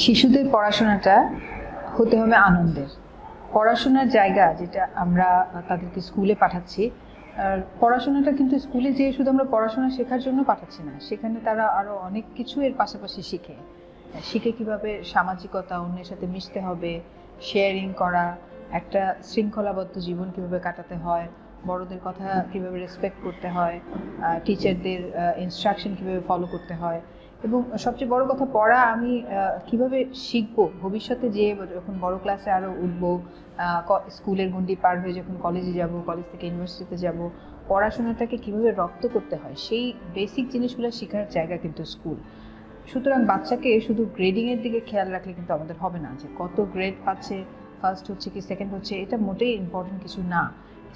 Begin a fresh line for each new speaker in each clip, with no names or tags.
শিশুদের পড়াশোনাটা হতে হবে আনন্দের। পড়াশোনার জায়গা যেটা আমরা তাদেরকে স্কুলে পাঠাচ্ছি, আর পড়াশোনাটা কিন্তু স্কুলে যেয়ে শুধু আমরা পড়াশোনা শেখার জন্য পাঠাচ্ছি না, সেখানে তারা আরও অনেক কিছু এর পাশাপাশি শিখে। শিখে কীভাবে সামাজিকতা, অন্যের সাথে মিশতে হবে শেয়ারিং করা, একটা শৃঙ্খলাবদ্ধ জীবন কীভাবে কাটাতে হয়, বড়দের কথা কীভাবে রেসপেক্ট করতে হয় টিচারদের ইনস্ট্রাকশন কীভাবে ফলো করতে হয় এবং সবচেয়ে বড় কথা, পড়া আমি কীভাবে শিখব? ভবিষ্যতে যে যখন বড় ক্লাসে আরও উঠবো স্কুলের গন্ডি পার হয়ে যখন কলেজে যাব কলেজ থেকে ইউনিভার্সিটিতে যাব, পড়াশোনাটাকে কীভাবে রপ্ত করতে হয়? সেই বেসিক জিনিসগুলো শেখার জায়গা কিন্তু স্কুল সুতরাং বাচ্চাকে শুধু গ্রেডিং এর দিকে খেয়াল রাখলে কিন্তু আমাদের হবে না, যে কত গ্রেড পাচ্ছে ফার্স্ট হচ্ছে কি সেকেন্ড হচ্ছে, এটা মোটেই ইম্পর্টেন্ট কিছু না।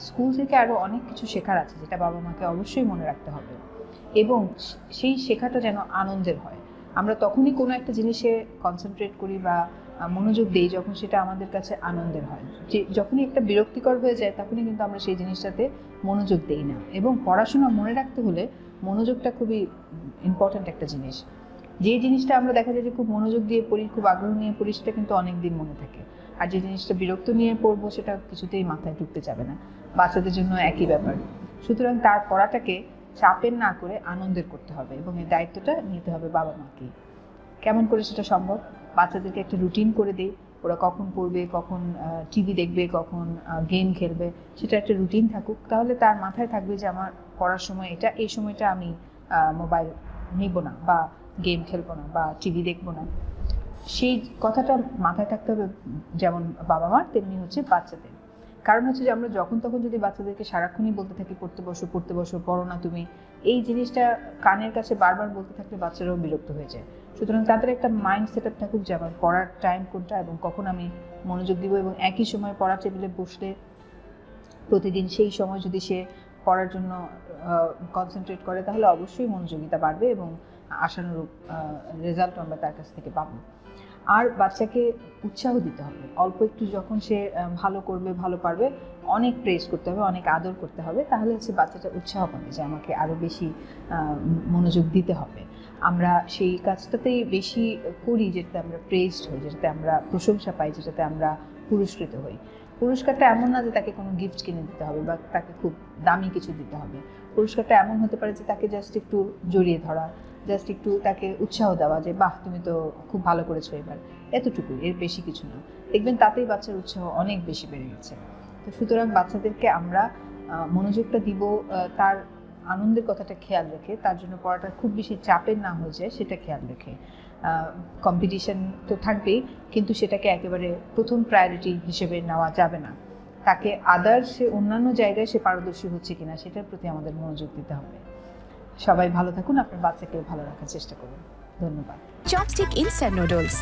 স্কুল থেকে আরও অনেক কিছু শেখার আছে, যেটা বাবা মাকে অবশ্যই মনে রাখতে হবে। এবং সেই শেখাটা যেন আনন্দের হয়। আমরা তখনই কোনো একটা জিনিসে কনসেন্ট্রেট করি বা মনোযোগ দিই যখন সেটা আমাদের কাছে আনন্দের হয়। যে যখনই একটা বিরক্তিকর হয়ে যায় তখনই কিন্তু আমরা সেই জিনিসটাতে মনোযোগ দিই না। এবং পড়াশোনা মনে রাখতে হলে মনোযোগটা খুবই ইম্পর্ট্যান্ট একটা জিনিস। যে জিনিসটা আমরা দেখা যায় যে খুব মনোযোগ দিয়ে পড়ি, খুব আগ্রহ নিয়ে পড়ি সেটা কিন্তু অনেক দিন মনে থাকে। আর যে জিনিসটা বিরক্ত নিয়ে পড়ব সেটা কিছুতেই মাথায় ঢুকতে যাবে না। বাচ্চাদের জন্য একই ব্যাপার। সুতরাং তার পড়াটাকে চাপের না করে আনন্দের করতে হবে এবং এই দায়িত্বটা নিতে হবে বাবা মাকে। কেমন করে সেটা সম্ভব? বাচ্চাদেরকে একটা রুটিন করে দিই ওরা কখন পড়বে, কখন টিভি দেখবে, কখন গেম খেলবে, সেটা একটা রুটিন থাকুক। তাহলে তার মাথায় থাকবে যে আমার পড়ার সময় এটা, এই সময়টা আমি মোবাইল নিব না বা গেম খেলব না বা টিভি দেখব না। সেই কথাটা মাথায় থাকতে হবে যেমন বাবা মার, তেমনি হচ্ছে বাচ্চাদের। কারণ হচ্ছে যে আমরা যখন তখন যদি বাচ্চাদেরকে সারাক্ষণই বলতে থাকি, পড়তে বসো পড়তে বসো, পড়ো না তুমি, এই জিনিসটা কানের কাছে বারবার বলতে থাকলে বাচ্চারাও বিরক্ত হয়ে যায়। সুতরাং তাদের একটা মাইন্ড সেট আপ থাকুক যে আমার পড়ার টাইম কোনটা এবং কখন আমি মনোযোগ দিব এবং একই সময় পড়ার টেবিলে বসলে প্রতিদিন সেই সময় যদি সে পড়ার জন্য কনসেন্ট্রেট করে, তাহলে অবশ্যই মনোযোগিতা বাড়বে এবং আশানুরূপ রেজাল্ট আমরা তার কাছ থেকে পাবো। আর বাচ্চাকে উৎসাহ দিতে হবে। অল্প একটু যখন সে ভালো করবে, ভালো পারবে, অনেক প্রেস করতে হবে, অনেক আদর করতে হবে, তাহলে হচ্ছে বাচ্চাটা উৎসাহ পাবে যে আমাকে আরও বেশি মনোযোগ দিতে হবে। আমরা সেই কাজটাতেই বেশি করি যেটাতে আমরা প্রেসড হই, যেটাতে আমরা প্রশংসা পাই, যেটাতে আমরা পুরস্কৃত হই। পুরস্কারটা এমন না যে তাকে কোনো গিফট কিনে দিতে হবে বা তাকে খুব দামি কিছু দিতে হবে। পুরস্কারটা এমন হতে পারে যে তাকে জাস্ট একটু জড়িয়ে ধরা জাস্ট একটু তাকে উৎসাহ দেওয়া যে, বাহ, তুমি তো খুব ভালো করেছ এবার। এতটুকু এর বেশি কিছু না। দেখবেন তাতেই বাচ্চার উৎসাহ অনেক বেশি বেড়ে গেছে। তো সুতরাং বাচ্চাদেরকে আমরা মনোযোগটা দিব তার আনন্দের কথাটা খেয়াল রেখে, তার জন্য পড়াটা খুব বেশি চাপের না হয়ে যায়, সেটা খেয়াল রেখে। কম্পিটিশন তো থাকবেই, কিন্তু সেটাকে একেবারে প্রথম প্রায়োরিটি হিসেবে নেওয়া যাবে না। তাকে আদার সে অন্যান্য জায়গায় সে পারদর্শী হচ্ছে কিনা, সেটার প্রতি আমাদের মনোযোগ দিতে হবে। সবাই ভালো থাকুন আপনার বাচ্চাকে ভালো রাখার চেষ্টা করুন। ধন্যবাদ।
Chopstick instant noodles